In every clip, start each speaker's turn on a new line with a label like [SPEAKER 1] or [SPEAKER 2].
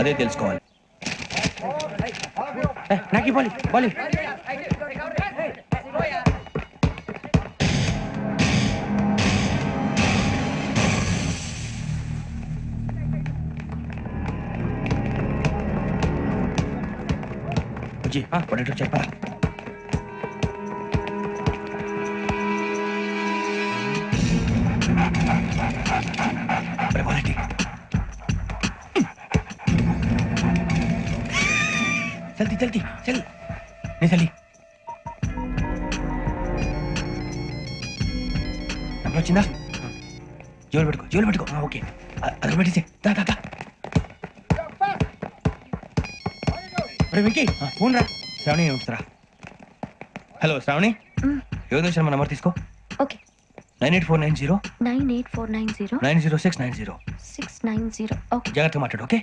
[SPEAKER 1] అదే తెలుసుకోవాలి.
[SPEAKER 2] నాకి బాలి బాలి.
[SPEAKER 1] బుజ్జి పడేటో చెప్పరా. Prepárate. జల్దీ చల్. నీ చల్లి. నెంబర్ వచ్చిందా? జోలు పెట్టుకో జోలు పెట్టుకో. ఓకే. అదొక పెట్టేసి దా దా దా.
[SPEAKER 2] వెంకీ. ఫోన్ రా.
[SPEAKER 1] శ్రావణి ఉంచుతారా? హలో శ్రావణి. యోగేంద్ర శర్మ నెంబర్ తీసుకో?
[SPEAKER 3] Okay.
[SPEAKER 1] Nine eight four nine zero.
[SPEAKER 3] Nine eight four nine zero.
[SPEAKER 1] Nine zero six nine zero.
[SPEAKER 3] Six nine zero. Okay.
[SPEAKER 1] జాగ్రత్తగా మాట్లాడు ఓకే?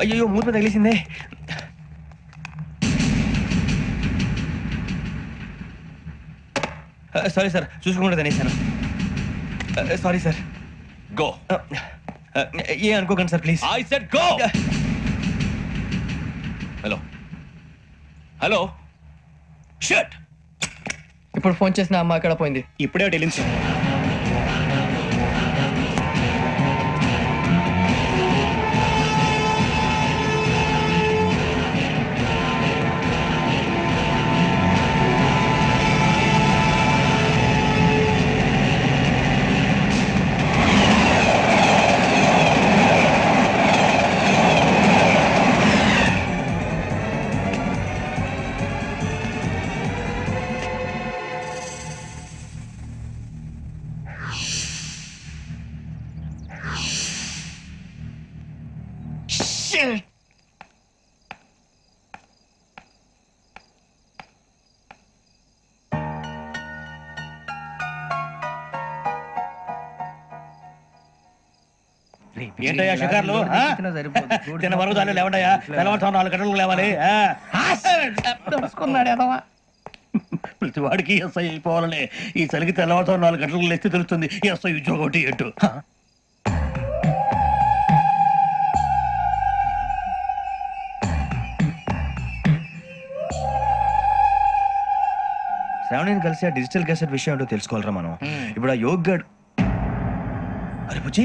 [SPEAKER 1] అయ్యో మూత తగిలేసిందే. సారీ సార్ చూసుకోకుండా తినేసాను. Sorry sir.
[SPEAKER 4] గో.
[SPEAKER 1] ఏ అనుకోకండి sir please.
[SPEAKER 4] I said go hello hello shut
[SPEAKER 5] ఇప్పుడు phone చేసిన అమ్మ అక్కడ పోయింది.
[SPEAKER 2] ఇప్పుడే వెళ్ళింది ఏంటయ్యా షికార్లు? ఆ? తిన్న వరకు దాన్ని లేవండయ్యా? నాలుగు గంటలకు లేవాలి?
[SPEAKER 5] తెలుసుకున్నాడు ఎదవా.
[SPEAKER 2] ప్రతి వాడికి ఎస్ఐ అయిపోవాలని ఈ చలికి తెల్లవారుతో నాలుగు గంటలకు లేస్తే తెలుస్తుంది ఎస్ఐ ఉద్యోగం ఒకటి ఎటు
[SPEAKER 1] శ్రావణిని కలిసి ఆ డిజిటల్ క్యాసెట్ విషయం ఏంటో తెలుసుకోవాలరా మనం. ఇప్పుడు ఆ యోగ్ గడ్ అరే బుజ్జి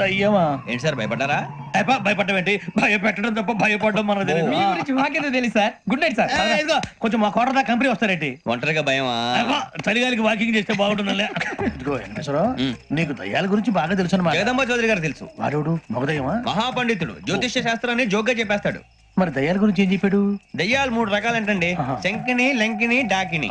[SPEAKER 1] ఏంటి సార్ భయపడ్డారా?
[SPEAKER 2] భయపడడం ఏంటి? భయపెట్టడం తప్ప భయపడడం మనకు తెలియదు
[SPEAKER 5] మీ గురించి మాకేదో తెలుసు సార్. Good night sir.
[SPEAKER 2] ఇదిగో, కొంచెం మా కోట దాకా కంపెనీ వస్తారేంటి?
[SPEAKER 1] ఒంటరిగా భయమా?
[SPEAKER 2] అబ్బా, చలిగాలికి వాకింగ్ చేస్తే బాగుంటుందిలే ఇదిగో వెంకటేశ్వరరావు నీకు దయ్యాల గురించి బాగా తెలుసు అనమాట
[SPEAKER 1] జగదంబ చౌదరి గారు తెలుసు.
[SPEAKER 2] వాడోడు మగదయ్యమా?
[SPEAKER 1] మహాపండితుడు జ్యోతిష్య శాస్త్రాన్ని జోగ్గా చెప్పేస్తాడు.
[SPEAKER 2] మరి దయ్యాల గురించి ఏం చెప్పాడు?
[SPEAKER 1] దయ్యాలు మూడు రకాలంటండి.
[SPEAKER 2] ఆహా.
[SPEAKER 1] శంకిని లంకిని డాకిని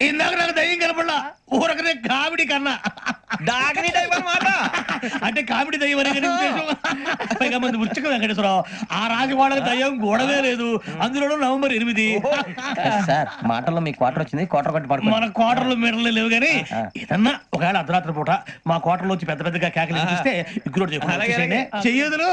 [SPEAKER 2] ఇందాక నాకు దయ్యం కనపడలా. ఊరకనే కామెడీ కన్నా.
[SPEAKER 1] డాకిని టైప్ అన్నమాట
[SPEAKER 2] అంటే కామెడీ దయ్యం అనే ఉద్దేశం. పైగా మంది ఉచ్చక వెంకటేశ్వరరావు ఆ రాజవాడకి దయ్యం గొడవే లేదు. అందులోనూ నవంబర్ ఎనిమిది.
[SPEAKER 6] సార్ మాటల్లో మీ క్వార్టర్ వచ్చింది క్వార్టర్ కొట్టి పడుకో
[SPEAKER 2] మన క్వార్టర్లు మెడలు లేవు కానీ ఏదన్నా ఒకవేళ అర్ధరాత్రి పూట మా క్వార్టర్లో వచ్చి పెద్ద పెద్దగా కేకలు చూస్తే చెప్పండి చెయ్యదులు.